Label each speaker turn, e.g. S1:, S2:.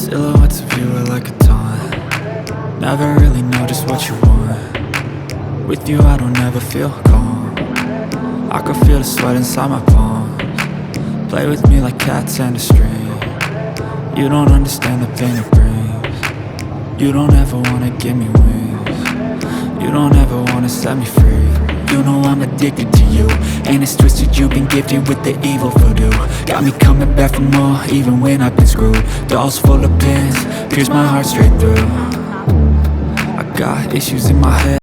S1: Silhouettes of you are like a taunt. Never really know just what you want. With you I don't ever feel calm. I can feel the sweat inside my palms. Play with me like cats and a string. You don't understand the pain it brings. You don't ever wanna give me wings. You don't ever wanna set me free. You know I'm addicted to you And it's twisted you've been gifted with the evil voodoo. Got me coming back for more even when I've been screwed. Dolls full of pins, pierce my heart straight through. I got issues in my head